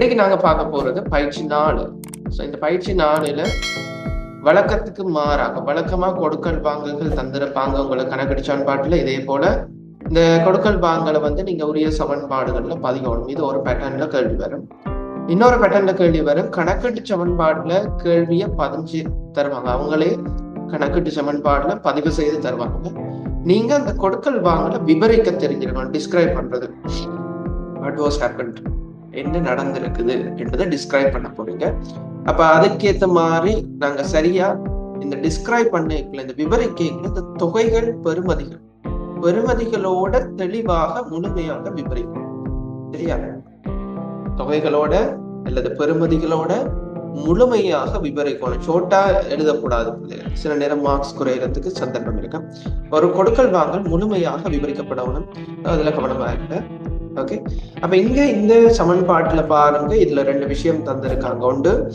இன்னைக்கு நாங்க பார்க்க போறது பயிற்சி நாலு ஸோ இந்த பயிற்சி நாலுல வழக்கத்துக்கு மாறாக வழக்கமா கொடுக்கல் வாங்கல்கள் தந்திருப்பாங்க. உங்களை கணக்கெடு பாட்டுல இதே போல இந்த கொடுக்கல் வாங்கலை வந்து நீங்க உரிய சமன்பாடுகள்ல பதிகணும் இது ஒரு பேட்டர்ன்ல கேள்வி வரும். இன்னொரு பேட்டர்ன்ல கேள்வி வரும். கணக்கெட்டு சமன்பாடுல கேள்வியை பதிஞ்சு தருவாங்க. அவங்களே கணக்கெட்டு சமன்பாடுல பதிவு செய்து தருவாங்க. நீங்க அந்த கொடுக்கல் வாங்கல விவரிக்க தெரிஞ்சிருக்கணும். டிஸ்கிரைப் பண்றது. வாட் வாஸ் ஹேப்பன் என்ன நடந்திருக்குது என்றதை டிஸ்கிரைப் பண்ண போறீங்க. அப்ப அதுக்கேத்த மாதிரி நாங்க சரியா இந்த டிஸ்கிரைப் பண்ணிக்கல இந்த விவரிக்கல இந்த தொகைகள் பெருமதிகள் பெருமதிகளோட தெளிவாக முழுமையாக விவரிக்கணும். சரியா? தொகைகளோட அல்லது பெருமதிகளோட முழுமையாக விவரிக்கணும். ஷோர்ட்டா எழுதக்கூடாது. சில நேரம் மார்க்ஸ் குறையறதுக்கு சந்தர்ப்பம் இருக்கு. ஒரு கொடுக்கல் வாங்கல் முழுமையாக விவரிக்கப்படணும். அதுல கவனமா இருக்க ஓகே அப்ப இங்க இந்த சமன்பாட்டுல பாருங்க இதுல ரெண்டு விஷயம் தந்திருக்காங்க. உண்டு.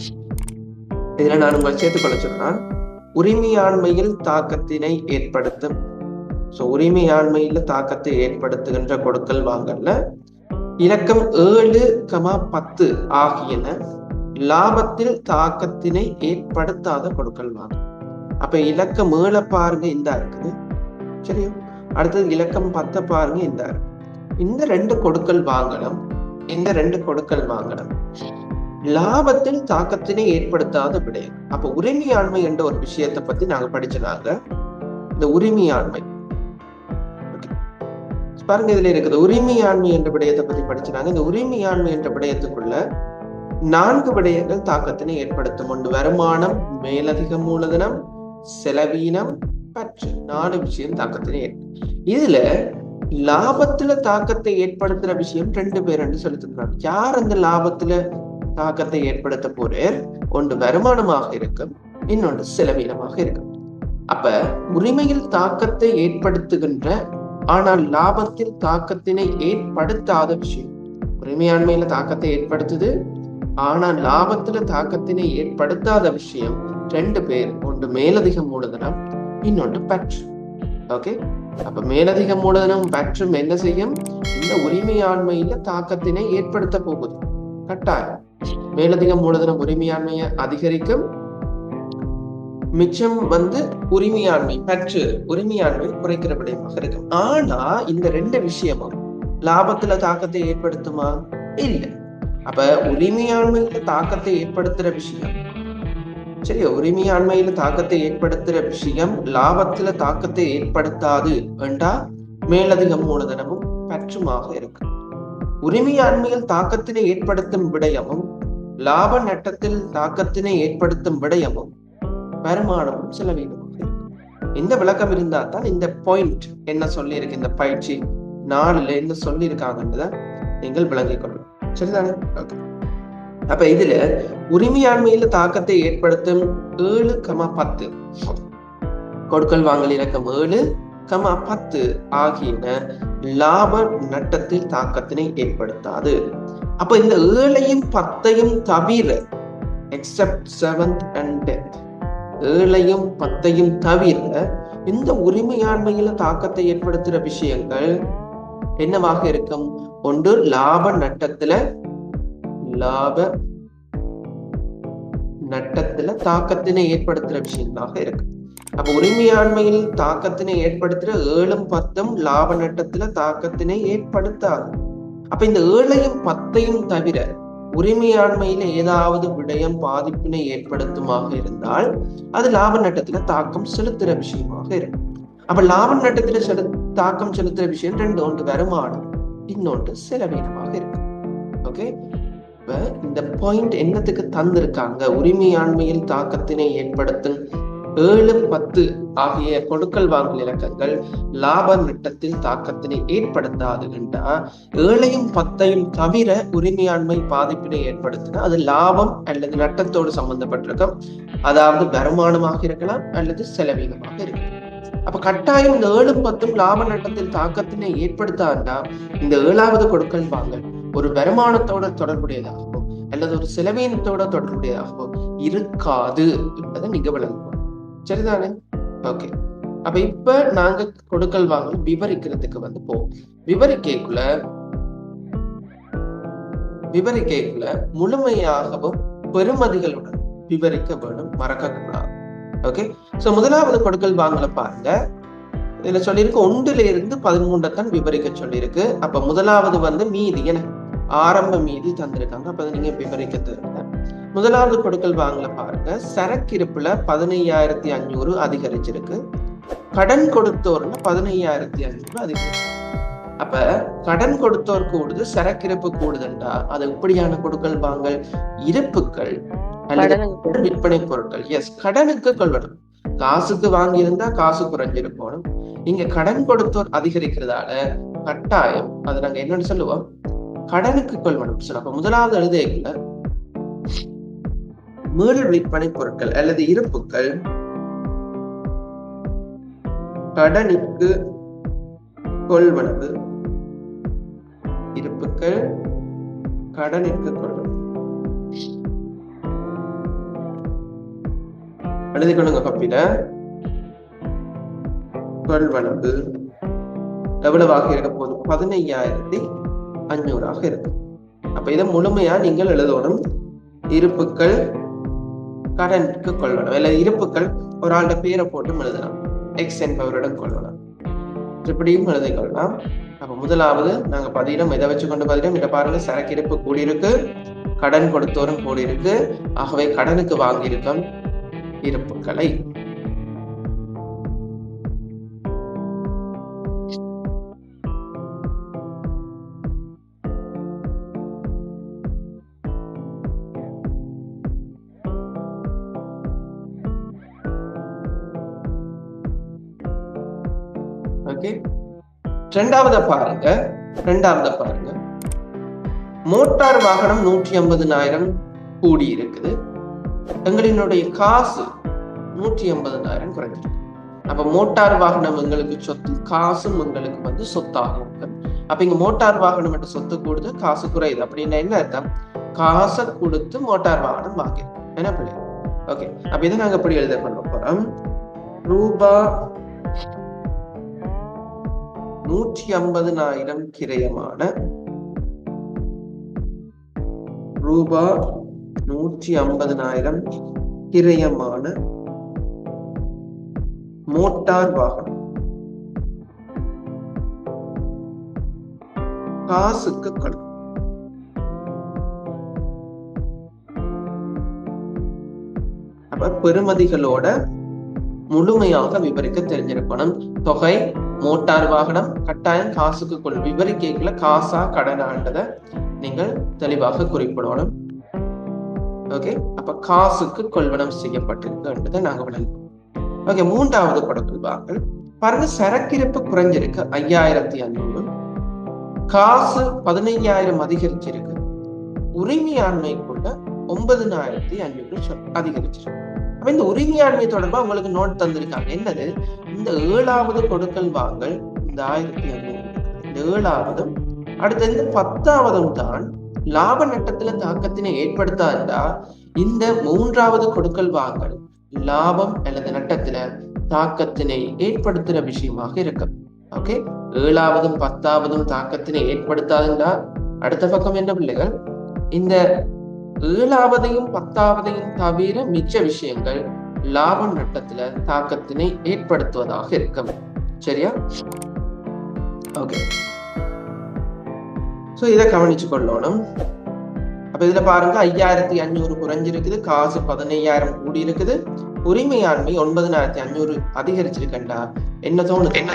இதுல நான் உங்களை சேர்த்துக்கொள்ள சொல்றேன் உரிமையாண்மையில் தாக்கத்தினை ஏற்படுத்தும். ஸோ உரிமையாண்மையில தாக்கத்தை ஏற்படுத்துகின்ற கொடுக்கல் வாங்கல்ல. இலக்கம் ஏழு கமா பத்து ஆகியன லாபத்தில் தாக்கத்தினை ஏற்படுத்தாத கொடுக்கல் வாங்கல். அப்ப இலக்கம் ஏழை பாருங்க இந்த இருக்குது. சரியா? அடுத்தது இலக்கம் பத்தை பாருங்க இந்த இருக்கு. இந்த ரெண்டு கொடுக்கல் வாங்கணும் இந்த ரெண்டு கொடுக்கல் வாங்கணும். லாபத்தில் தாக்கத்தினை ஏற்படுத்தாத விடயம். அப்ப உரிமையாண்மை என்ற ஒரு விஷயத்தை பத்தி நாங்க படிச்சனாங்க இந்த உரிமையாண்மை. பாருங்க இதுல இருக்குது உரிமையாண்மை என்ற விடயத்தை பத்தி படிச்சாங்க இந்த உரிமையாண்மை என்ற விடயத்துக்குள்ள நான்கு விடயங்கள் தாக்கத்தினை ஏற்படுத்தும் ஒன்று வருமானம் மேலதிக மூலதனம் செலவீனம் பற்று. நாலு விஷயம் தாக்கத்தினை இதுல லாபத்துல தாக்கத்தை ஏற்படுத்துற விஷயம் ரெண்டு பேர் ரெண்டு சொல்லித்துக்கிறாங்க யார் அந்த லாபத்துல தாக்கத்தை ஏற்படுத்த போறார்? ஒன்று வருமானமாக இருக்கும் இன்னொன்று செலவீனமாக இருக்கும். அப்ப உரிமையில் தாக்கத்தை ஏற்படுத்துகின்ற ஆனால் லாபத்தில் தாக்கத்தினை ஏற்படுத்தாத விஷயம். உரிமையாண்மையில தாக்கத்தை ஏற்படுத்துது ஆனால் லாபத்துல தாக்கத்தினை ஏற்படுத்தாத விஷயம். ரெண்டு பேர் ஒன்று மேலதிக மூலதனம் இன்னொன்று பற்று. ஓகே அப்ப மேலதிக மூலதனம் பற்றும் என்ன செய்யும்? இந்த உரிமையாண்மையில தாக்கத்தினை ஏற்படுத்த போகுது. கட்டாயம். மேலதிக மூலதனம் உரிமையாண்மையை அதிகரிக்கும். மிச்சம் வந்து உரிமையாண்மை பற்று உரிமையாண்மை குறைக்கிற விடயமாக இருக்கும். ஆனா இந்த ரெண்டு விஷயமும் லாபத்துல தாக்கத்தை ஏற்படுத்துமா? இல்லை. அப்ப உரிமையாண்மையில தாக்கத்தை ஏற்படுத்துற விஷயம் சரி உரிமையாண்மையில தாக்கத்தை ஏற்படுத்துற விஷயம் லாபத்துல தாக்கத்தை ஏற்படுத்தாது என்றா மேலதிக மூலதனமும் பற்றுமாக இருக்கு உரிமையாண்மையில் தாக்கத்தினை ஏற்படுத்தும் விடயமும் லாப நட்டத்தில் தாக்கத்தினை ஏற்படுத்தும் விடயமும் வருமானமும் செலவீனமாக இருக்கு இந்த விளக்கம் இருந்தா தான் இந்த பாயிண்ட் என்ன சொல்லியிருக்கு இந்த பயிற்சி நாலுல என்ன சொல்லியிருக்காங்கன்றத நீங்கள் விளங்கிக் கொள்ளணும் சரிதானே? ஓகே அப்ப இதுல உரிமையாண்மையில தாக்கத்தை ஏற்படுத்தும் ஏழு கமா பத்து. கொடுக்கல் வாங்கல் இலக்கம் ஏழு கமா பத்து ஆகியன லாப நட்டத்தில் தாக்கத்தினை ஏற்படுத்தாது. அப்ப இந்த ஏழையும் பத்தையும் தவிர எக்ஸப்ட் செவன்த் அண்ட் டென்த் ஏழையும் பத்தையும் தவிர இந்த உரிமையாண்மையில தாக்கத்தை ஏற்படுத்துற விஷயங்கள் என்னவாக இருக்கும்? ஒன்று லாப நட்டத்துல லாப நட்டத்துல தாக்கத்தினை ஏற்படுத்துற விஷயமாக இருக்கு. அப்ப உரிமையாண்மையில் தாக்கத்தினை ஏற்படுத்துற ஏழும் பத்தும் லாப நட்டத்துல தாக்கத்தினை ஏற்படுத்தாது. அப்ப இந்த ஏழையும் பத்தையும் தவிர உரிமையாண்மையில ஏதாவது விடயம் பாதிப்பினை ஏற்படுத்துமாக இருந்தால் அது லாப நட்டத்துல தாக்கம் செலுத்துற விஷயமாக இருக்கும் அப்ப லாப நட்டத்துல செலு தாக்கம் செலுத்துற விஷயம் ரெண்டு ஒன்று வருமானம் இன்னொன்று செலவீனமாக இருக்கு. ஓகே? இந்த பாயிண்ட் என்னத்துக்கு தந்திருக்காங்க? உரிமையாண்மையில் தாக்கத்தினை ஏற்படுத்தும் ஏழு பத்து ஆகிய கொடுக்கல் வாங்கல் இலக்கங்கள் லாப நட்டத்தில் தாக்கத்தினை ஏற்படுத்தாது என்றா ஏழையும் பத்தையும் தவிர உரிமையாண்மை பாதிப்பினை ஏற்படுத்தினா அது லாபம் அல்லது நட்டத்தோடு சம்பந்தப்பட்டிருக்கும். அதாவது வருமானமாக இருக்கலாம் அல்லது செலவீனமாக இருக்கலாம். அப்ப கட்டாயம் இந்த ஏழும் பத்தும் லாப நட்டத்தில் தாக்கத்தினை ஏற்படுத்தாண்டா இந்த ஏழாவது கொடுக்கல் வாங்கல் ஒரு வருமானத்தோட தொடர்புடையதாகவோ அல்லது ஒரு செலவீனத்தோட தொடர்புடையதாகவோ இருக்காது என்பதை நீங்க விளங்குவோம் சரிதானே? ஓகே அப்ப இப்ப நாங்க கொடுக்கல் வாங்கல் விவரிக்கிறதுக்கு வந்து போவோம். விவரிக்கைக்குள்ள விவரிக்கைக்குள்ள முழுமையாகவும் பெருமதிகளுடன் விவரிக்க வேண்டும். மறக்கக்கூடாது. ஓகே சோ முதலாவது கொடுக்கல் வாங்கல பாருங்க. இதுல சொல்லியிருக்கு ஒன்றுல இருந்து பதிமூன்றை தான் விவரிக்க சொல்லியிருக்கு. அப்ப முதலாவது வந்து மீதி என ஆரம்ப மீதி தந்திருக்காங்க. அப்ப நீங்க விவரிக்க தெரியல முதலாவது கொடுக்கல் வாங்கல பாருங்க. சரக்கிருப்புல பதினையாயிரத்தி அஞ்சூறு அதிகரிச்சிருக்கு. கடன் கொடுத்தோர்ல பதினையாயிரத்தி அஞ்சூறு அதிகரிச்சிருக்கு. அப்ப கடன் கொடுத்தோர் கூடுது சரக்கிருப்பு கூடுதுண்டா. அது இப்படியான கொடுக்கல் வாங்கல் இருப்புகள் அல்லது விற்பனை பொருட்கள். எஸ் கடனுக்கு கொள்ளணும் காசுக்கு வாங்கி இருந்தா காசு குறைஞ்சிருக்கணும். நீங்க கடன் கொடுத்தோர் அதிகரிக்கிறதால கட்டாயம் அதை நாங்க என்னன்னு சொல்லுவோம்? கடனுக்கு கொள்வனம். சொல்ல அப்ப முதலாவது எழுதைக்குள்ள மீறல் விற்பனை பொருட்கள் அல்லது இருப்புகள் கடனுக்கு கொள்வனவு. இருப்புகள் கடனுக்கு கொள்வனவு. எழுதி கொள்ளுங்க கப்பில கொள்வனவு. எவ்வளவாக இருக்க போகுது? பதினையாயிரத்தி அஞ்சூறாக இருக்கு அப்ப இதை முழுமையா நீங்கள் எழுதணும் இருப்புக்கள் கடனுக்கு கொள்ளணும். இல்ல இருப்புக்கள் ஒரு ஆளுடைய பேரை போட்டும் எழுதலாம். எக்ஸ் என்பவரிடம் கொள்ளலாம். இப்படியும் எழுதி கொள்ளலாம். அப்ப முதலாவது நாங்க பதினம் எதை வச்சு கொண்டு பதினம் இதை பாருங்க சரக்கு இருப்பு கூடியிருக்கு. கடன் கொடுத்தோரும் கூடியிருக்கு. ஆகவே கடனுக்கு வாங்கியிருக்கோம் இருப்புக்களை ரெண்டாவத பாருங்க. ரெண்டாவத பாருங்க. மோட்டார் வாகனம் நூற்றி ஐம்பதுனாயிரம் கூடி இருக்குது. எங்களினுடைய காசு நூற்றி ஐம்பதுனாயிரம் குறைஞ்சிருக்கு. அப்ப மோட்டார் வாகனம் எங்களுக்கு சொத்து காசும் எங்களுக்கு வந்து சொத்தாகும் அப்ப இங்க மோட்டார் வாகனம் மட்டும் சொத்து கூடுது காசு குறையுது. அப்படின்னா என்ன அர்த்தம்? காசை கொடுத்து மோட்டார் வாகனம் வாங்கிடும் என்ன பிள்ளை? ஓகே அப்ப இதை நாங்க எப்படி எழுத பண்ண போறோம்? ரூபா நூற்றி ஐம்பதுனாயிரம் கிரயமான ரூபா நூற்றி ஐம்பதுனாயிரம் கிரயமான மோட்டார் வாகனம். காசுக்கு கடன். அப்ப பெருமதிகளோட முழுமையாக விவரிக்க தெரிஞ்சிருக்கணும் தொகை மோட்டார் வாகனம் கட்டாயம் காசுக்கு கொள் விவரிக்கல காசா கடனான்றத நீங்கள் தெளிவாக குறிப்பிடணும். ஓகே? அப்ப காசுக்கு கொள்வனம் செய்யப்பட்டிருக்குன்றதை நாங்க விளங்குவோம் ஓகே மூன்றாவது கொடுக்கல் வாங்கல் பாருங்க சரக்கிருப்பு குறைஞ்சிருக்கு. ஐயாயிரத்தி ஐநூறு. காசு பதினைஞ்சாயிரம் அதிகரிச்சிருக்கு. உரிமையாண்மைக்குள்ள ஒன்பதுனாயிரத்தி ஐநூறு அதிகரிச்சிருக்கு. அப்ப இந்த உரிமையாண்மை தொடர்பா உங்களுக்கு நோட் தந்திருக்காங்க. என்னது? இந்த ஏழாவது கொடுக்கல் வாங்கல் இந்த ஆயிரத்தி ஐநூறு இந்த ஏழாவதும் அடுத்தது இந்த பத்தாவதும் தான் லாப நட்டத்துல தாக்கத்தினை ஏற்படுத்தாண்டா இந்த மூன்றாவது கொடுக்கல் வாங்கல் லாபம் அல்லது நட்டத்துல தாக்கத்தினை ஏற்படுத்துற விஷயமாக இருக்கும் ஓகே? ஏழாவதும் பத்தாவதும் தாக்கத்தினை ஏற்படுத்தாதுண்டா அடுத்த பக்கம் என்ன பிள்ளைகள்? இந்த ஏழாவதையும் பத்தாவதையும் தவிர மிச்ச விஷயங்கள் லாபம் நட்டத்துல தாக்கத்தினை ஏற்படுத்துவதாக இருக்கும். சரியா? ஓகே ஸோ இதை கவனிச்சு கொள்ளணும். அப்ப இதுல பாருங்க ஐயாயிரத்தி அஞ்சூறு குறைஞ்சிருக்குது காசு பதினையாயிரம் கூடி இருக்குது உரிமையாண்மை ஒன்பதுனாயிரத்தி அஞ்சூறு அதிகரிச்சிருக்கண்டா. என்ன தோணுது? என்ன?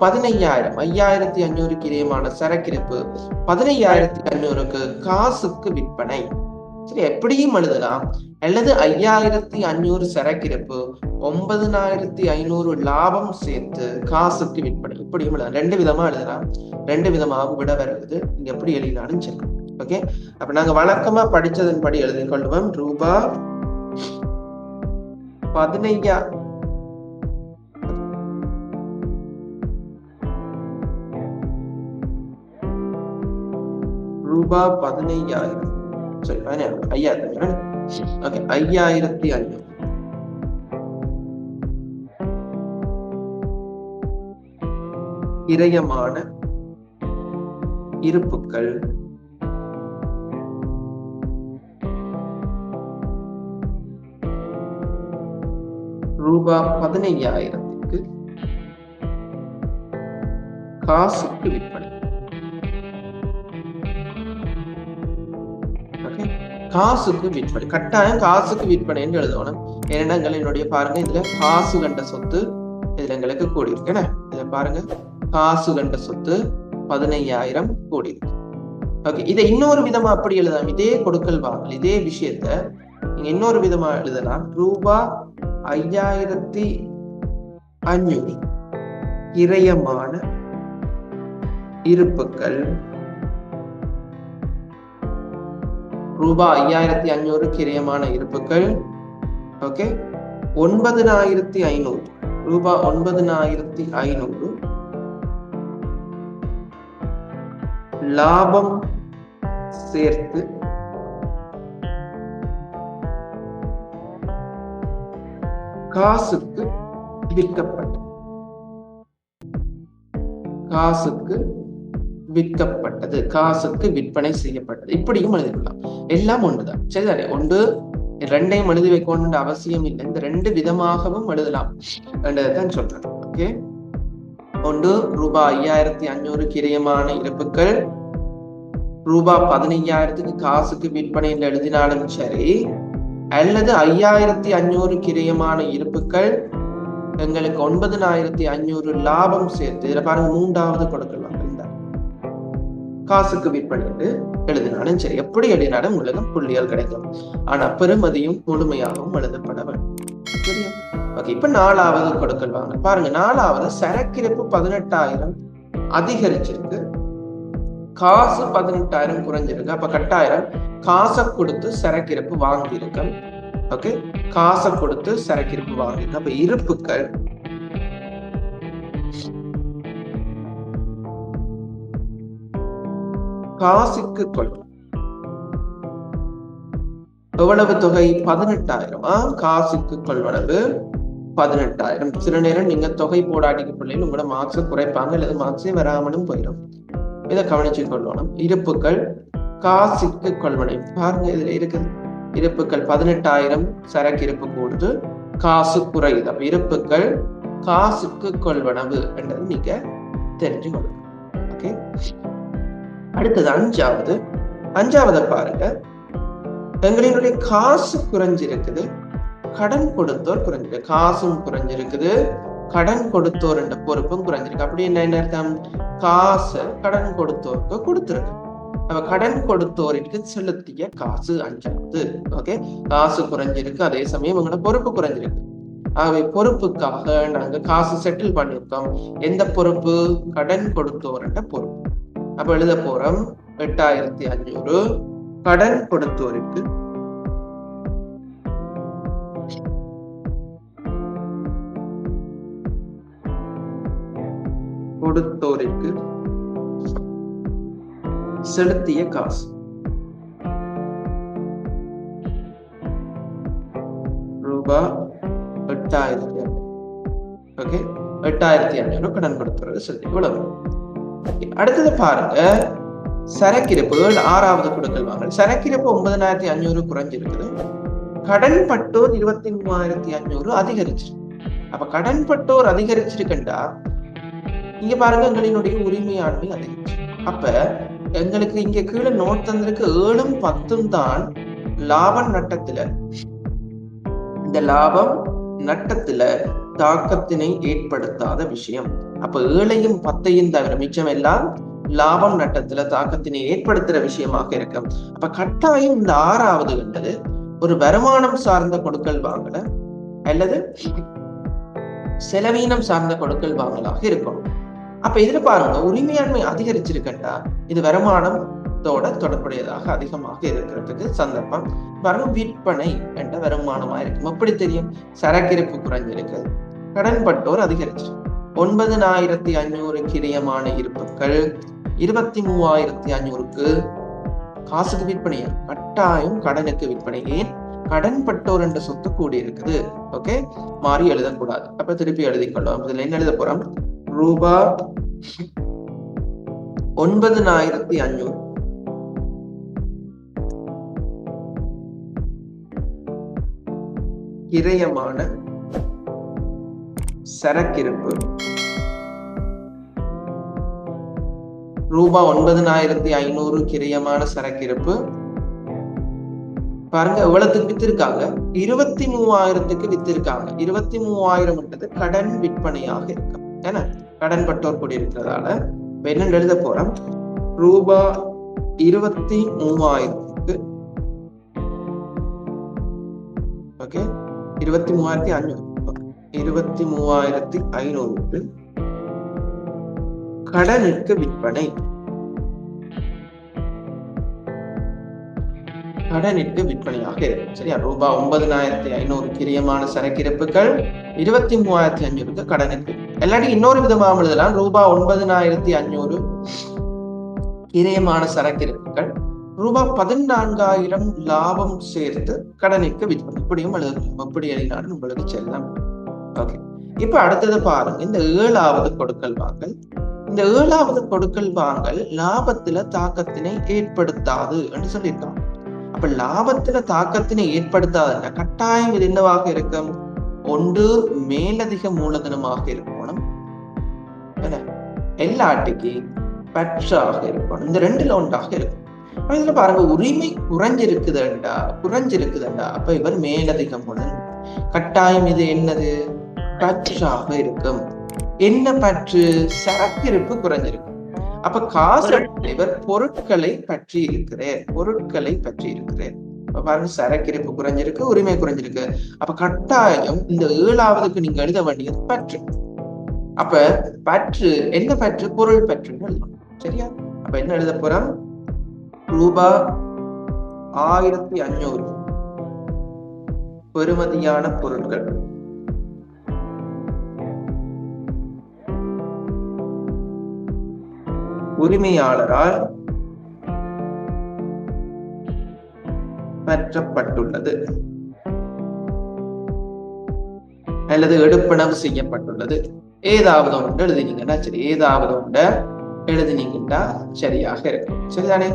பதினையாயிரம் ஐயாயிரத்தி அஞ்சூறு கிரியமான சரக்கிருப்பு பதினையாயிரத்தி அஞ்சூறுக்கு காசுக்கு விற்பனை. சரி எப்படியும் எழுதலாம். அல்லது ஐயாயிரத்தி அஞ்சூறு சரக்கிருப்பு ஒன்பதனாயிரத்தி ஐநூறு லாபம் சேர்த்து காசுக்கு விற்பனை. இப்படியும் எழுதலாம். ரெண்டு விதமா எழுதலாம். ரெண்டு விதமாக விட வருது இங்க எப்படி எழுதினாலும் சரி. ஓகே? அப்ப நாங்க வழக்கமா படிச்சதன்படி எழுதி கொள்வோம். ரூபா பதினையா ரூபா பதினைஞ்சாயிரம் சரி பதினேழு ஐயாயிரத்தி ஓகே ஐயாயிரத்தி ஐநூறு கிரயமான இருப்புக்கள் ரூபா பதினைஞ்சாயிரத்துக்கு காசுக்கு விற்பனை காசுக்கு விற்பனை கட்டாயம் காசுக்கு விற்பனைன்னு எழுதணும். ஏன்னா என்னுடைய பாருங்க இதுல காசு கண்ட சொத்து இதுல எங்களுக்கு கூடி இருக்கு இதுல பாருங்க. காசு கண்ட சொத்து பதினையாயிரம் கோடி இருக்கு ஓகே இதை இன்னொரு விதமா அப்படி எழுதலாம். இதே கொடுக்கல் வாங்கல் இதே விஷயத்த நீங்க இன்னொரு விதமா எழுதலாம். ரூபா ஐயாயிரத்தி அஞ்சூறு இரையமான இருப்புக்கள் ரூபாய் ஐயாயிரத்தி அஞ்சூறு கிரியமான இருப்புகள் ஓகே ஒன்பதினாயிரத்தி ஐநூறு. ரூபாய் ஒன்பதினாயிரத்தி ஐநூறு. லாபம் சேர்த்து. காசுக்கு விற்கப்பட்டது காசுக்கு விற்கப்பட்டது. காசுக்கு விற்பனை செய்யப்பட்டது. இப்படியும் எழுதிக்கலாம் எல்லாம் ஒன்றுதான். சரிதானே ஒன்று ரெண்டையும் எழுதி வைக்கணுன்ற அவசியம் இல்லை. இந்த ரெண்டு விதமாகவும் எழுதலாம் என்றதான் சொல்றேன் ஓகே ஒன்று ரூபாய் ஐயாயிரத்தி அஞ்சூறு கிரியமான இருப்புக்கள் ரூபாய் பதினையாயிரத்துக்கு காசுக்கு விற்பனையில் எழுதினாலும் சரி அல்லது ஐயாயிரத்தி அஞ்சூறு கிரியமான இருப்புக்கள் எங்களுக்கு ஒன்பதினாயிரத்தி அஞ்சூறு லாபம் சேர்த்து இதில் பாருங்க மூன்றாவது கொடுக்கலாம். காசுக்கு விற்பனை எழுதினாலும் சரி எப்படி எழுதினாலும் உங்களுக்கு புள்ளியால் கிடைக்கும். ஆனா பெருமதியும் முழுமையாகவும் எழுதப்பட வேண்டும் சரியா ஓகே இப்ப நாலாவது கொடுக்கல் வாங்க. பாருங்க நாலாவது சரக்கிருப்பு பதினெட்டாயிரம் அதிகரிச்சிருக்கு. காசு பதினெட்டாயிரம் குறைஞ்சிருக்கு. அப்ப கட்டாயிரம் காசை கொடுத்து சரக்கிருப்பு வாங்கியிருக்க ஓகே காசை கொடுத்து சரக்கிருப்பு வாங்கியிருக்கேன் அப்ப இருப்புக்கள் காசுக்கு கொள்ளும் எவ்வளவு தொகை? பதினெட்டாயிரம். காசுக்கு கொள்வனவு பதினெட்டாயிரம். சில நேரம் நீங்க தொகை போடாட்டிக்கு பிள்ளைகள். உங்களோட மார்க்ஸை குறைப்பாங்க. அல்லது மார்க்ஸே வராமலும் போயிடும். இதை கவனிச்சு கொள்ளணும். இருப்புக்கள் காசுக்கு கொள்வனை பாருங்க இதுல இருக்குது. இருப்புக்கள் பதினெட்டாயிரம். சரக்கு இருப்பு கூடுது. காசு குறையுது. அப்ப இருப்புக்கள் காசுக்கு கொள்வனவு என்றது நீங்க தெரிஞ்சு கொள்ளணும் ஓகே அடுத்தது அஞ்சாவது. அஞ்சாவதை பாருங்க. எங்களினுடைய காசு குறைஞ்சிருக்குது. கடன் கொடுத்தோர் குறைஞ்சிருக்கு. காசும் குறைஞ்சிருக்குது. கடன் கொடுத்தோர் என்ற பொறுப்பும் குறைஞ்சிருக்கு. அப்படி என்ன என்ன அர்த்தம்? காசு கடன் கொடுத்தோருக்கு கொடுத்துருக்கு. நம்ம கடன் கொடுத்தோருக்கு செலுத்திய காசு அஞ்சாவது. ஓகே? காசு குறைஞ்சிருக்கு. அதே சமயம் உங்களோட பொறுப்பு குறைஞ்சிருக்கு. ஆகவே பொறுப்புக்காக நாங்க காசு செட்டில் பண்ணியிருக்கோம் எந்த பொறுப்பு? கடன் கொடுத்தோர் என்ற பொறுப்பு. அப்ப எழுத போறோம் எட்டாயிரத்தி அஞ்சூறு கடன் கொடுத்தோருக்கு. கொடுத்தோருக்கு செலுத்திய காசு. ரூபா எட்டாயிரத்தி ஓகே? எட்டாயிரத்தி அஞ்சூறு கடன் கொடுத்துறது செலுத்தி இவ்வளவு. அடுத்தது பாருங்க சரக்கிருப்பு ஆறாவது கொடுக்கல் வாங்கல் சரக்கிருப்பு ஒன்பதனாயிரத்தி அஞ்சூறு குறைஞ்சிருக்குது. கடன் பட்டோர் இருபத்தி மூவாயிரத்தி அஞ்சூறு அதிகரிச்சிருக்கு. அப்ப கடன் பட்டோர் அதிகரிச்சிருக்கண்டா இங்க பாருங்க எங்களினுடைய உரிமையாண்மை அதிகரிச்சு. அப்ப எங்களுக்கு இங்க கீழே நோட் தந்திருக்கு ஏழும் பத்தும் தான் லாபம் நட்டத்துல. இந்த லாபம் நட்டத்துல தாக்கத்தினை ஏற்படுத்தாத விஷயம். அப்ப ஏழையும் பத்தையும் தவிர மிச்சம் எல்லாம் லாபம் நட்டத்துல தாக்கத்தினை ஏற்படுத்துற விஷயமாக இருக்கும். அப்ப கட்டாயம் இந்த ஆறாவது கண்டது ஒரு வருமானம் சார்ந்த கொடுக்கல் வாங்கல அல்லது செலவீனம் சார்ந்த கொடுக்கல் வாங்கலாக இருக்கணும் அப்ப இதுல பாருங்க உரிமையாண்மை அதிகரிச்சிருக்கட்டா இது வருமானத்தோட தொடர்புடையதாக அதிகமாக இருக்கிறதுக்கு சந்தர்ப்பம். வரும் விற்பனை என்ற வருமானமா இருக்கும். எப்படி தெரியும்? சரக்கிருப்பு குறைஞ்சிருக்கு. கடன்பட்டோர் அதிகரிச்சிருக்கு. அதிகரிச்சு ஒன்பதனாயிரத்தி ஐநூறு கிரியமான இருப்புகள் இருபத்தி மூவாயிரத்தி ஐநூறுக்கு காசுக்கு விற்பனையா கட்டாயம் கடனுக்கு விற்பனை. ஏன்? கடன் பட்டோர் என்ற சொத்து கூடி இருக்குது ஓகே மாறி எழுதக்கூடாது. அப்ப திருப்பி எழுதி கொள்ளலாம் இதுல என்ன எழுத போறோம்? ரூபா ஒன்பதனாயிரத்தி அஞ்சூறு கிரயமான சரக்கிருப்பு. ரூபாய் ஒன்பதனாயிரத்தி ஐநூறு கிரியமான சரக்கிருப்பு. பாருங்க எவ்வளவுக்கு வித்திருக்காங்க? இருபத்தி மூவாயிரத்துக்கு வித்திருக்காங்க. இருபத்தி மூவாயிரம் கடன் விற்பனையாக இருக்கு ஏன்னா கடன் பட்டோர் கூடி இருக்கிறதால என்ன எழுத போறோம். ரூபா இருபத்தி மூவாயிரத்துக்கு ஓகே இருபத்தி மூவாயிரத்தி ஐநூறு. இருபத்தி மூவாயிரத்தி ஐநூறு. கடனுக்கு விற்பனை. கடனிற்கு விற்பனையாக இருக்கும். சரியா? ரூபாய் ஒன்பதனாயிரத்தி ஐநூறு கிரியமான சரக்கிருப்புகள். இருபத்தி மூவாயிரத்தி அஞ்சூறுக்கு கடனுக்கு இல்லாட்டி இன்னொரு விதமாக எழுதலாம். ரூபாய் ஒன்பதனாயிரத்தி அஞ்சூறு கிரியமான சரக்கிருப்புகள். ரூபாய் பதினான்காயிரம் லாபம் சேர்த்து கடனுக்கு விற்பனை. இப்படியும் எழுதலாம். எப்படி எழுதினாலும் உங்களுக்கு செல்லம். ஓகே இப்ப அடுத்தது பாருங்க. இந்த ஏழாவது கொடுக்கல் வாங்கல். இந்த ஏழாவது கொடுக்கல் வாங்கல் லாபத்துல தாக்கத்தினை ஏற்படுத்தாது என்று சொல்லியிருக்காங்க. அப்ப லாபத்துல தாக்கத்தினை ஏற்படுத்தாதுன்னா கட்டாயம் இது என்னவாக இருக்கும்? ஒன்று மேலதிக மூலதனமாக இருக்கணும். எல்லாட்டுக்கு பற்றாக இருக்கணும். இந்த ரெண்டுல ஒன்றாக இருக்கும். இதுல பாருங்க உரிமை குறைஞ்சிருக்குதுண்டா குறைஞ்சிருக்குதுண்டா. அப்ப இவர் மேலதிக மூலதனம். கட்டாயம் இது என்னது? பற்றாக இருக்கும். என்ன பற்று? சரக்கிருப்பு குறைஞ்சிருக்கு அப்ப காசு இவர் பொருட்களை பற்றி இருக்கிறார். பொருட்களை பற்றி இருக்கிறார். இப்ப பாருங்க சரக்கிருப்பு குறைஞ்சிருக்கு உரிமை குறைஞ்சிருக்கு. அப்ப கட்டாயம் இந்த ஏழாவதுக்கு நீங்க எழுத வேண்டியது பற்று. அப்ப பற்று என்ன பற்று? பொருள் பற்றுன்னு எழுதணும் சரியா? அப்ப என்ன எழுத போறோம்? ரூபா ஆயிரத்தி அஞ்சூறு பெறுமதியான பொருட்கள். உரிமையாளரால் பெற்றப்பட்டுள்ளது அல்லது எடுப்பனவு செய்யப்பட்டுள்ளது. ஏதாவது ஒன்று எழுதினீங்கன்னா சரி ஏதாவது ஒன்று எழுதினீங்கன்னா சரியாக இருக்கும். சரிதானே?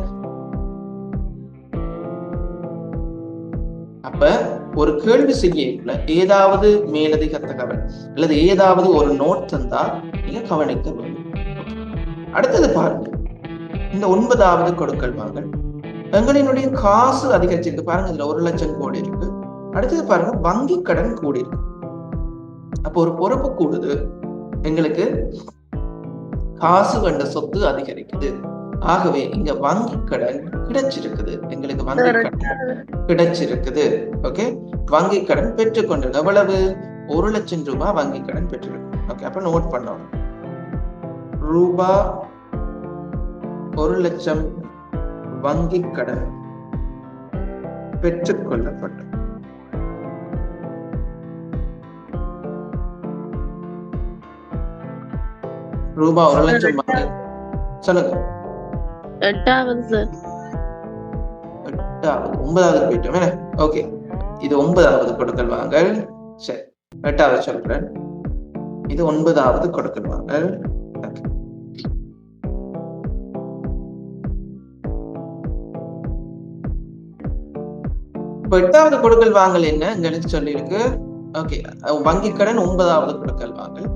அப்ப ஒரு கேள்வி செய்யல ஏதாவது மேலதிக தகவல் அல்லது ஏதாவது ஒரு நோட் தந்தா நீங்க கவனிக்க வேண்டும். அடுத்தது பாருங்க. இந்த ஒன்பதாவது கொடுக்கல் வாங்கல் எங்களினுடைய காசு அதிகரிச்சிருக்கு. பாருங்க இதுல ஒரு லட்சம் கோடி இருக்கு. அடுத்தது பாருங்க வங்கி கடன் கூடி இருக்கு. அப்போ ஒரு பொறுப்பு கூடுது. எங்களுக்கு காசு கண்ட சொத்து அதிகரிக்குது. ஆகவே இங்க வங்கி கடன் கிடைச்சிருக்குது. எங்களுக்கு வங்கி கடன் கிடைச்சிருக்குது. ஓகே? வங்கி கடன் பெற்றுக்கொண்டது எவ்வளவு? ஒரு லட்சம் ரூபாய் வங்கி கடன் பெற்றிருக்கு ஓகே அப்ப நோட் பண்ணணும். ரூபா ஒரு லட்சம் வங்கி கடன் பெற்றுக்கொள்ளப்பட்டது ரூபாய் ஒரு லட்சம் சொல்லுங்க. எட்டாவது சார். எட்டாவது ஒன்பதாவது போயிட்டோம் ஓகே. இது ஒன்பதாவது கொடுக்கல் வாங்கல். சரி எட்டாவது சொல்றேன். இது ஒன்பதாவது கொடுக்கல் வாங்கல். இப்போ எட்டாவது கொடுக்கல் வாங்கல் என்ன? எங்களுக்கு சொல்லியிருக்கு. ஓகே வங்கி கடன் ஒன்பதாவது கொடுக்கல் வாங்கல்.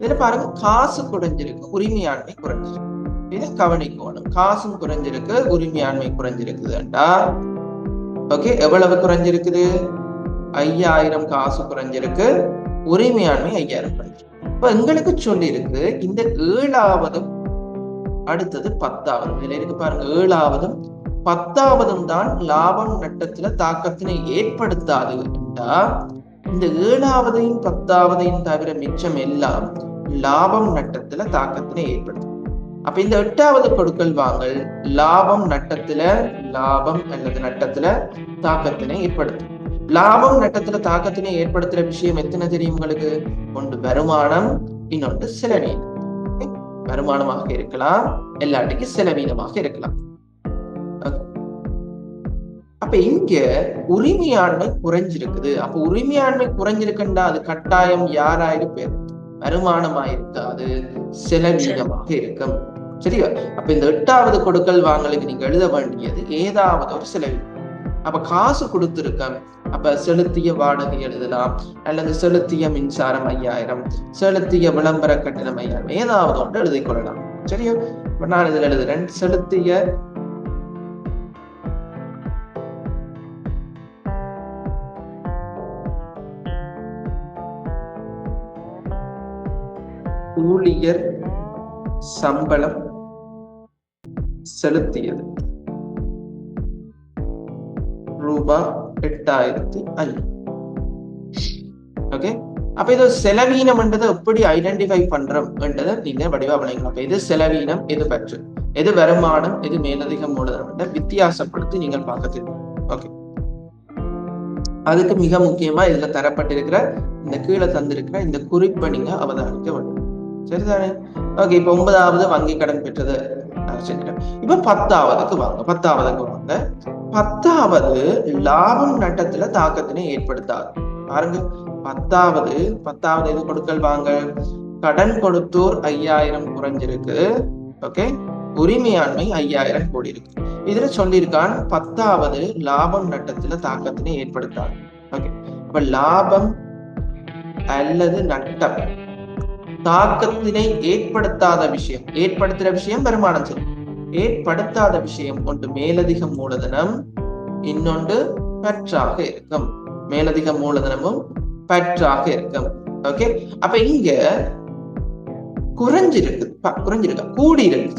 இதுல பாருங்க காசு குறைஞ்சிருக்கு உரிமையாண்மை குறைஞ்சிருக்கு. இதை கவனிக்கணும் காசும் குறைஞ்சிருக்கு உரிமையாண்மை குறைஞ்சிருக்குதுண்டா ஓகே எவ்வளவு குறைஞ்சிருக்குது? ஐயாயிரம் காசு குறைஞ்சிருக்கு உரிமையாண்மை ஐயாயிரம் குறைஞ்சிருக்கு. இப்ப எங்களுக்கு சொல்லியிருக்கு இந்த ஏழாவதும் அடுத்தது பத்தாவது. இதுல இருக்கு பாருங்க ஏழாவதும் பத்தாவதும் தான் லாபம் நட்டத்துல தாக்கத்தினை ஏற்படுத்தாது என்றா இந்த ஏழாவதையும் பத்தாவதையும் தவிர மிச்சம் எல்லாம் லாபம் நட்டத்துல தாக்கத்தினை ஏற்படுத்தும். அப்ப இந்த எட்டாவது கொடுக்கல் வாங்கல் லாபம் நட்டத்துல லாபம் அல்லது நட்டத்துல தாக்கத்தினை ஏற்படுத்தும். லாபம் நட்டத்துல தாக்கத்தினை ஏற்படுத்துற விஷயம் எத்தனை தெரியும் உங்களுக்கு? ஒன்று வருமானம் இன்னொன்று செலவீனம். வருமானமாக இருக்கலாம் எல்லாட்டுக்கும் செலவீனமாக இருக்கலாம். அப்ப இங்க உரிமையாண்மை குறைஞ்சிருக்குது. அப்ப உரிமையாண்மை குறைஞ்சிருக்குண்டா அது கட்டாயம் யாராயிருப்பேர் வருமானமாயிருக்காது செலவீனமாக இருக்கும். சரியா? அப்ப இந்த எட்டாவது கொடுக்கல் வாங்கலுக்கு நீங்க எழுத வேண்டியது ஏதாவது ஒரு செலவீனம் அப்ப காசு கொடுத்திருக்க அப்ப செலுத்திய வாடகை எழுதலாம். அல்லது செலுத்திய மின்சாரம் ஐயாயிரம். செலுத்திய விளம்பர கட்டணம் ஐயாயிரம். ஏதாவது ஒன்று எழுதிக் கொள்ளலாம். சரியா? இப்ப நான் இதில் எழுதுறேன். செலுத்திய ஊழியர் சம்பளம் செலுத்தியது. ரூபா எட்டாயிரத்தி ஐநூறு. ஓகே அப்ப இது செலவீனம்ன்றதை எப்படி ஐடென்டிஃபை பண்றோம்ன்றதை நீங்க வடிவா விளங்கலாம் அப்ப எது செலவீனம் எது பற்று எது வருமானம் எது மேலதிக மூலதனம் வித்தியாசப்படுத்தி நீங்கள் பார்க்க தெரியும். ஓகே அதுக்கு மிக முக்கியமா இதுல தரப்பட்டிருக்கிற இந்த கீழே தந்திருக்கிற இந்த குறிப்பை நீங்க அவதானிக்க வேண்டும். சரிதானே? ஓகே இப்ப ஒன்பதாவது வங்கி கடன் பெற்றது. நான் இப்ப பத்தாவதுக்கு வாங்க. பத்தாவதுக்கு வாங்க. பத்தாவது லாபம் நட்டத்துல தாக்கத்தினை ஏற்படுத்தாது. பாருங்க. பத்தாவது பத்தாவது எது கொடுக்கல் வாங்க? கடன் கொடுத்தோர் ஐயாயிரம் குறைஞ்சிருக்கு. ஓகே? உரிமையாண்மை ஐயாயிரம் கோடி இருக்கு இதுல சொல்லியிருக்கான் பத்தாவது லாபம் நட்டத்துல தாக்கத்தினை ஏற்படுத்தாது. ஓகே? அப்ப லாபம் அல்லது நட்டம் தாக்கத்தினை ஏற்படுத்தாத விஷயம். ஏற்படுத்துற விஷயம் வருமானம் செல்வம் ஏற்படுத்தாத விஷயம் ஒன்று மேலதிக மூலதனம் இன்னொன்று பற்றாக இருக்கும். மேலதிக மூலதனமும் பற்றாக இருக்கும். ஓகே அப்ப இங்க குறைஞ்சிருக்கு. குறைஞ்சிருக்கு குறைஞ்சிருக்கா. கூடி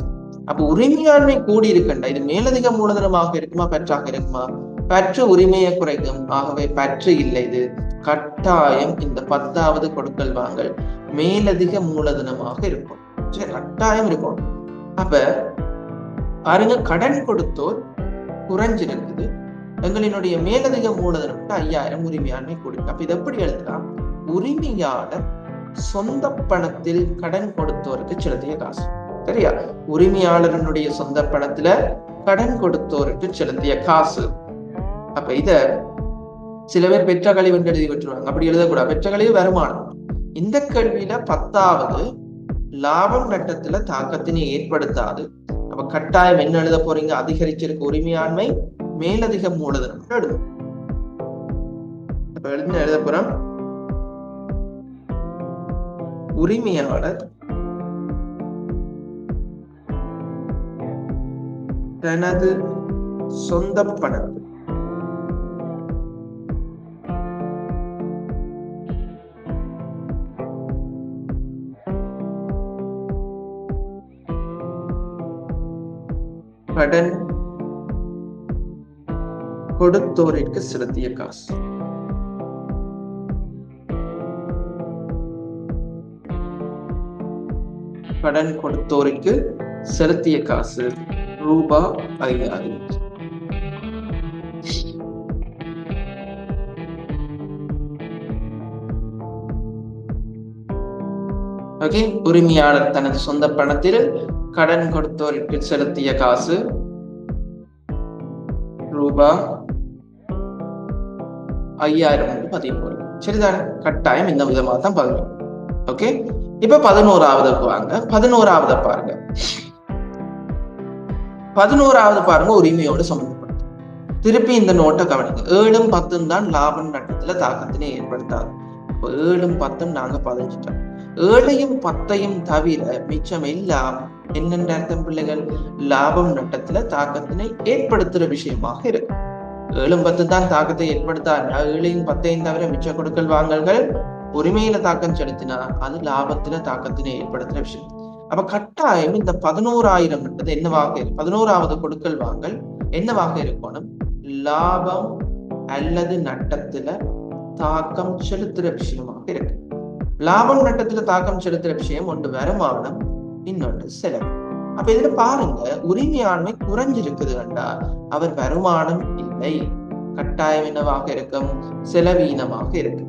அப்ப உரிமையாண்மை கூடி இருக்குண்டா இது மேலதிக மூலதனமாக இருக்குமா பற்றாக இருக்குமா? பற்று உரிமையை குறைக்கும். ஆகவே பற்று இல்லை இது. கட்டாயம் இந்த பத்தாவது கொடுக்கல் வாங்கல் மேலதிக மூலதனமாக இருக்கும். சரி கட்டாயம் இருக்கும். அப்ப பாருங்க கடன் கொடுத்தோர் குறைஞ்சிருக்குது. எங்களினுடைய மேலதிக மூலதனம் ஐயாயிரம் உரிமையாண்மை கொடுக்க. அப்ப இது எப்படி எழுதலாம்? உரிமையாளர் சொந்த பணத்தில் கடன் கொடுத்தோருக்கு செலுத்திய காசு. சரியா? உரிமையாளரனுடைய சொந்த பணத்துல கடன் கொடுத்தோருக்கு செலுத்திய காசு. அப்ப இத சில பேர் பெற்ற கழிவு என்று எழுதி விட்டுருவாங்க அப்படி எழுதக்கூடாது. பெற்ற கழிவு வருமானம். இந்த கல்வியில பத்தாவது லாபம் நட்டத்துல தாக்கத்தினை ஏற்படுத்தாது. அப்ப கட்டாயம் என்ன எழுத போறீங்க? அதிகரிச்சிருக்க உரிமையாண்மை மேலதிக மூலதனம். எழுதும் அப்ப எழுதி எழுத போறோம்? உரிமையாளர் தனது சொந்த பணம் கடன் கொடுத்தோரிற்கு செலுத்திய காசு. கடன் கொடுத்தோருக்கு செலுத்திய காசு ரூபா ஐயாயிரம். ஓகே உரிமையாளர் தனது சொந்த பணத்தில் கடன் கொடுத்தோருக்கு செலுத்திய காசு? ரூபா ஐயாயிரம் என்று பதிவு போடுங்க. சரிதானே? கட்டாயம் இந்த விதமா தான் பதிவு. ஓகே இப்ப பதினோராவதுக்கு வாங்க. பதினோராவது பாருங்க. பதினோராவது பாருங்க உரிமையோடு சம்பந்தப்பட்டது. திருப்பி இந்த நோட்டை கவனிங்க. ஏழும் பத்தும் தான் லாபம் நட்டத்துல தாக்கத்தினை ஏற்படுத்தாது. ஏழும் பத்தும் நாங்க பதிஞ்சிட்டோம். ஏழையும் பத்தையும் தவிர மிச்சம் எல்லாம் என்னென்ன அர்த்தம் பிள்ளைகள்? லாபம் நட்டத்துல தாக்கத்தினை ஏற்படுத்துற விஷயமாக இருக்கு. ஏழும் பத்து தான் தாக்கத்தை ஏற்படுத்தா ஏழையும் பத்தையும் தவிர மிச்ச கொடுக்கல் வாங்கல்கள் உரிமையில தாக்கம் செலுத்தினா அது லாபத்துல தாக்கத்தினை ஏற்படுத்துற விஷயம். அப்ப கட்டாயம் இந்த பதினோராயிரம் என்றது என்னவாக இருக்கு? பதினோராவது கொடுக்கல் வாங்கல் என்னவாக இருக்கணும்? லாபம் அல்லது நட்டத்துல தாக்கம் செலுத்துற விஷயமாக இருக்கு. லாபம் நட்டத்துல தாக்கம் செலுத்துற விஷயம் ஒன்று வருமானம் இன்னொன்று செலவு. அப்ப இதுல பாருங்க உரிமையாண்மை குறைஞ்சிருக்குது கண்டா அவர் வருமானம் இல்லை. கட்டாயம் என்னவாக இருக்கும்? செலவீனமாக இருக்கு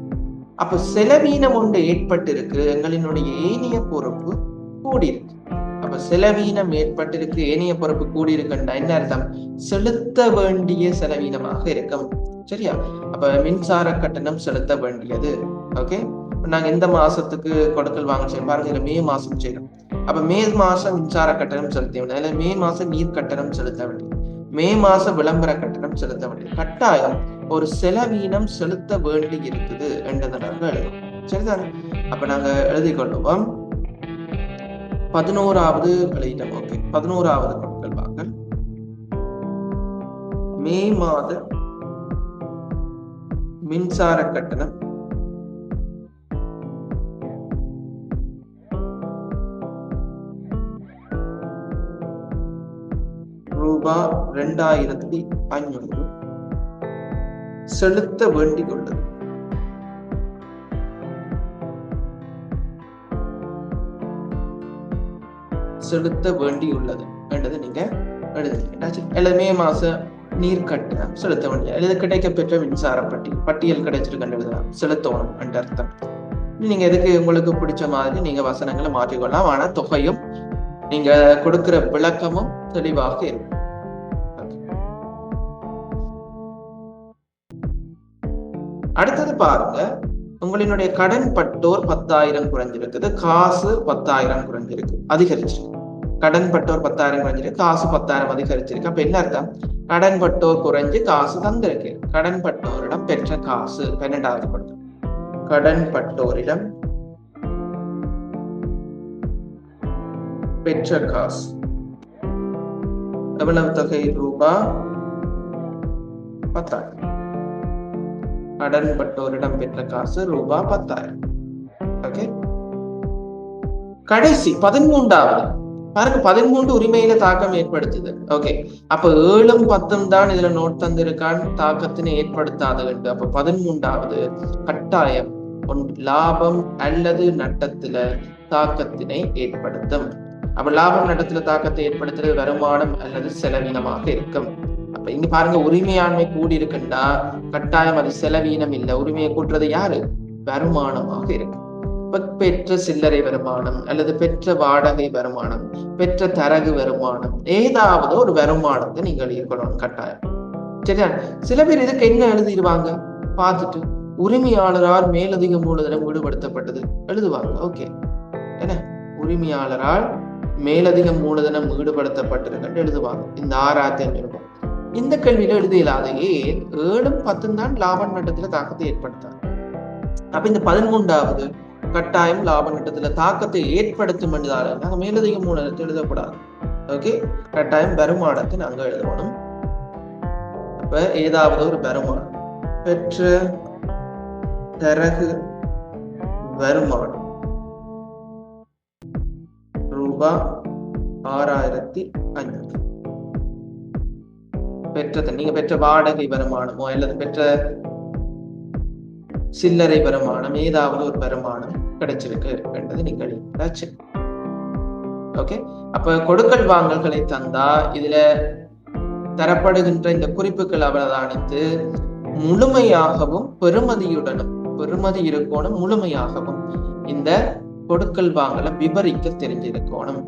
அப்ப செலவீனம் ஒன்று ஏற்பட்டிருக்கு எங்களினுடைய ஏனைய பொறுப்பு கூடியிருக்கு. அப்ப செலவீனம் ஏற்பட்டிருக்கு ஏனைய பொறுப்பு கூடியிருக்குண்டா என்ன அர்த்தம்? செலுத்த வேண்டிய செலவீனமாக இருக்கும். சரியா? அப்ப மின்சார கட்டணம் செலுத்த வேண்டியது. ஓகே? நாங்க எந்த மாசத்துக்கு கொடுக்கல் வாங்க செய்யணும் பாருங்க இதுல மே மாதம் செய்யணும் அப்ப மே மாசம் மின்சார கட்டணம் செலுத்த வேண்டியது இல்ல மே மாசம் நீர் கட்டணம் செலுத்த வேண்டியது மே மாச விளம்பர கட்டணம் செலுத்த வேண்டியது கட்டாயம் ஒரு செலவீனம் செலுத்த வேண்டி இருக்குது என்றதை நாங்க எழுதும் சரிதானே? அப்ப நாங்க எழுதி கொள்ளுவோம். பதினோராவது வெளியிடம் ஓகே. பதினோராவது கொடுக்கல் வாங்கல் மே மாத மின்சார கட்டணம் ரெண்டாயிரத்தி ஐநூறு செலுத்த வேண்டிக் செலுத்த வேண்டியுள்ளது என்றது நீங்க எழுதுறீங்க. மே மாச நீர் கட்டணம் செலுத்த வேண்டிய அல்லது கிடைக்க பெற்ற மின்சார பட்டி பட்டியல் கிடைச்சிருக்கன்னு எழுதலாம். செலுத்தணும் என்ற அர்த்தம். நீங்க எதுக்கு உங்களுக்கு பிடிச்ச மாதிரி நீங்க வசனங்களை மாற்றிக்கொள்ளலாம். ஆனா தொகையும் நீங்க கொடுக்கிற விளக்கமும் தெளிவாக இருக்கும். அடுத்தது பாருங்க. உங்களினுடைய கடன் பட்டோர் பத்தாயிரம் குறைஞ்சிருக்குது காசு பத்தாயிரம் குறைஞ்சிருக்கு அதிகரிச்சிருக்கு. கடன் பட்டோர் பத்தாயிரம் குறைஞ்சிருக்கு காசு பத்தாயிரம் அதிகரிச்சிருக்கு. அப்ப என்ன அர்த்தம்? கடன் பட்டோர் குறைஞ்சு காசு தந்திருக்கு. கடன் பட்டோரிடம் பெற்ற காசு பன்னெண்டாவது படம் கடன் பட்டோரிடம் பெற்ற காசு. எவ்வளவு தொகை? ரூபாய் பத்தாயிரம். கடன்பட்டோரிடம் பெற்ற காசு ரூபாய் பத்தாயிரம். ஓகே கடைசி பதிமூன்றாவது. பாருங்க பதிமூன்று உரிமையில தாக்கம் ஏற்படுத்துது. ஓகே அப்ப ஏழும் பத்தும் தான் இதுல நோட் தந்திருக்கான். தாக்கத்தினை ஏற்படுத்தாது என்று. அப்ப பதிமூன்றாவது கட்டாயம் லாபம் அல்லது நட்டத்துல தாக்கத்தினை ஏற்படுத்தும். அப்ப லாபம் நட்டத்துல தாக்கத்தை ஏற்படுத்துறது வருமானம் அல்லது செலவினமாக இருக்கும். இங்க பாருங்க உரிமையாண்மை கூடி இருக்குன்னா கட்டாயம் அது செலவீனம் இல்லை. உரிமையை கூட்டுறது யாரு? வருமானமாக இருக்கு. பெற்ற சில்லறை வருமானம் அல்லது பெற்ற வாடகை வருமானம் பெற்ற தரகு வருமானம் ஏதாவது ஒரு வருமானத்தை நீங்கள் இருக்கணும் கட்டாயம். சரியா? சில பேர் இதுக்கு என்ன எழுதிடுவாங்க? பார்த்துட்டு உரிமையாளரால் மேலதிக மூலதனம் ஈடுபடுத்தப்பட்டது. எழுதுவாங்க. ஓகே. என்ன? உரிமையாளரால் மேலதிக மூலதனம் ஈடுபடுத்தப்பட்டிருக்குன்னு எழுதுவாங்க. இந்த ஆறாயிரத்தி அஞ்சூறு ரூபாய். இந்த கேள்வியில எழுதியலாத ஏன் ஏழும் பத்தும் தான் லாப நட்டத்துல தாக்கத்தை ஏற்படுத்தாது? அப்ப இந்த பதிமூன்றாவது கட்டாயம் லாப நட்டத்துல தாக்கத்தை ஏற்படுத்தும் என்றால நாங்க மேலதிக மூலதனத்தை எழுதக்கூடாது. ஓகே கட்டாயம் வருமானத்தை நாங்க எழுதணும். அப்ப ஏதாவது ஒரு வருமானம். பெற்ற தரகு வருமானம். ரூபாய் ஆறாயிரத்தி ஐநூறு. பெற்ற நீங்க பெற்ற வாடகை வருமானமோ அல்லது பெற்ற சில்லறை வருமானம் ஏதாவது ஒரு வருமானம் கிடைச்சிருக்கு என்றது நீங்கள் ஓகே? அப்ப கொடுக்கல் வாங்கல்களை தந்தா இதுல தரப்படுகின்ற இந்த குறிப்புகள் அவதானித்து முழுமையாகவும் பெருமதியுடனும் பெருமதி இருக்கணும் முழுமையாகவும் இந்த கொடுக்கல் வாங்கலை விவரிக்க தெரிஞ்சிருக்கணும்.